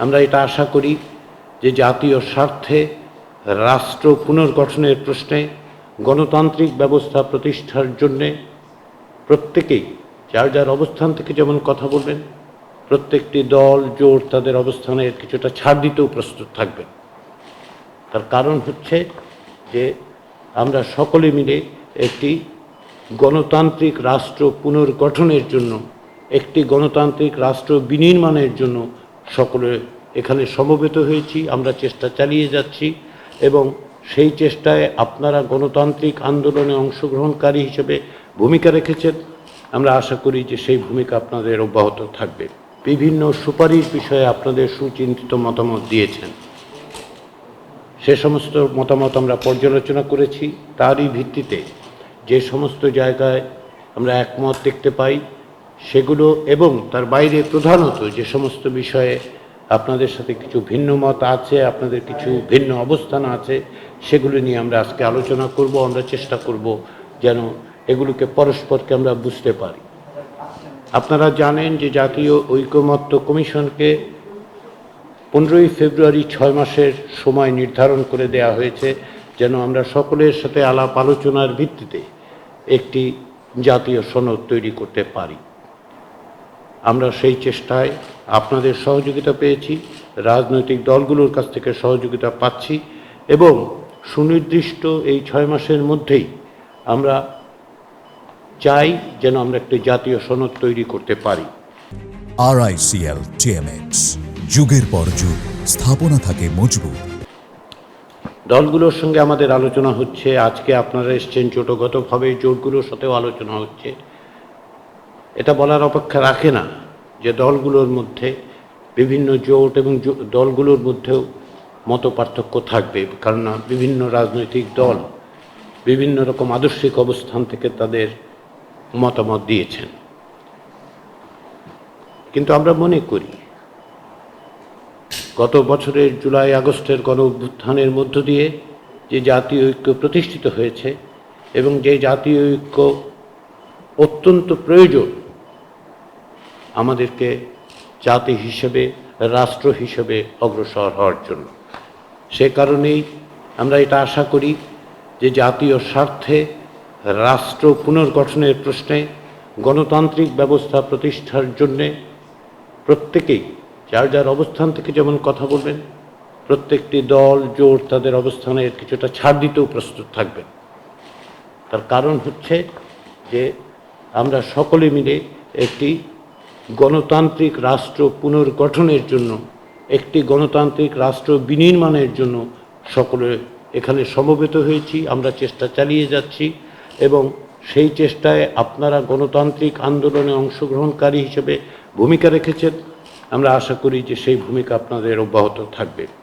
আমরা এটা আশা করি যে জাতীয় স্বার্থে রাষ্ট্র পুনর্গঠনের প্রশ্নে গণতান্ত্রিক ব্যবস্থা প্রতিষ্ঠার জন্যে প্রত্যেকেই যার যার অবস্থান থেকে যেমন কথা বলবেন, প্রত্যেকটি দল, জোট তাদের অবস্থানের কিছুটা ছাড় দিতেও প্রস্তুত থাকবেন। তার কারণ হচ্ছে যে আমরা সকলে মিলে একটি গণতান্ত্রিক রাষ্ট্র পুনর্গঠনের জন্য, একটি গণতান্ত্রিক রাষ্ট্র বিনির্মাণের জন্য সকলে এখানে সমবেত হয়েছি, আমরা চেষ্টা চালিয়ে যাচ্ছি এবং সেই চেষ্টায় আপনারা গণতান্ত্রিক আন্দোলনে অংশগ্রহণকারী হিসেবে ভূমিকা রেখেছেন। আমরা আশা করি যে সেই ভূমিকা আপনাদের অব্যাহত থাকবে। বিভিন্ন সুপারিশ বিষয়ে আপনাদের সুচিন্তিত মতামত দিয়েছেন। সে সমস্ত মতামত আমরা পর্যালোচনা করেছি। তারই ভিত্তিতে যে সমস্ত জায়গায় আমরা একমত দেখতে পাই সেগুলো এবং তার বাইরে প্রধানত যে সমস্ত বিষয়ে আপনাদের সাথে কিছু ভিন্ন মত আছে, আপনাদের কিছু ভিন্ন অবস্থান আছে, সেগুলো নিয়ে আমরা আজকে আলোচনা করব, আমরা চেষ্টা করব যেন এগুলোকে পরস্পরকে আমরা বুঝতে পারি। আপনারা জানেন যে জাতীয় ঐকমত্য কমিশনকে পনেরোই ফেব্রুয়ারি ছয় মাসের সময় নির্ধারণ করে দেয়া হয়েছে যেন আমরা সকলের সাথে আলাপ আলোচনার ভিত্তিতে একটি জাতীয় সনদ তৈরি করতে পারি। আমরা সেই চেষ্টায় আপনাদের সহযোগিতা পেয়েছি রাজনৈতিক দলগুলোর কাছ থেকে সহযোগিতা পাচ্ছি এবং সুনির্দিষ্ট এই ছয় মাসের মধ্যেই আমরা চাই যেন আমরা একটি জাতীয় সনদ তৈরি করতে পারি। আরআইসিএল টিএমএক্স যুগের পর যুগ স্থাপনা থাকে মজবুত। দলগুলোর সঙ্গে আমাদের আলোচনা হচ্ছে আজকে আপনারা এসছেন জোটগতভাবে জোটগুলোর সাথেও আলোচনা হচ্ছে। এটা বলার অপেক্ষা রাখে না যে দলগুলোর মধ্যে বিভিন্ন জোট এবং দলগুলোর মধ্যেও মত পার্থক্য থাকবে, কারণ বিভিন্ন রাজনৈতিক দল বিভিন্ন রকম আদর্শিক অবস্থান থেকে তাদের মতামত দিয়েছেন। কিন্তু আমরা মনে করি, গত বছরের জুলাই, আগস্টের গণ অভ্যুত্থানের মধ্য দিয়ে যে জাতীয় ঐক্য প্রতিষ্ঠিত হয়েছে এবং যে জাতীয় ঐক্য অত্যন্ত প্রয়োজন আমাদেরকে জাতি হিসেবে, রাষ্ট্র হিসেবে অগ্রসর হওয়ার জন্য। সে কারণেই আমরা এটা আশা করি যে জাতীয় স্বার্থে রাষ্ট্র পুনর্গঠনের প্রশ্নে গণতান্ত্রিক ব্যবস্থা প্রতিষ্ঠার জন্যে প্রত্যেকেই, যার যার অবস্থান থেকে যেমন কথা বলবেন, প্রত্যেকটি দল, জোট তাদের অবস্থানের কিছুটা ছাড় দিতেও প্রস্তুত থাকবেন। তার কারণ হচ্ছে যে আমরা সকলে মিলে একটি গণতান্ত্রিক রাষ্ট্র পুনর্গঠনের জন্য, একটি গণতান্ত্রিক রাষ্ট্র বিনির্মাণের জন্য সকলে এখানে সমবেত হয়েছি, আমরা চেষ্টা চালিয়ে যাচ্ছি এবং সেই চেষ্টায় আপনারা গণতান্ত্রিক আন্দোলনে অংশগ্রহণকারী হিসেবে ভূমিকা রেখেছেন। আমরা আশা করি যে সেই ভূমিকা আপনাদের অব্যাহত থাকবে।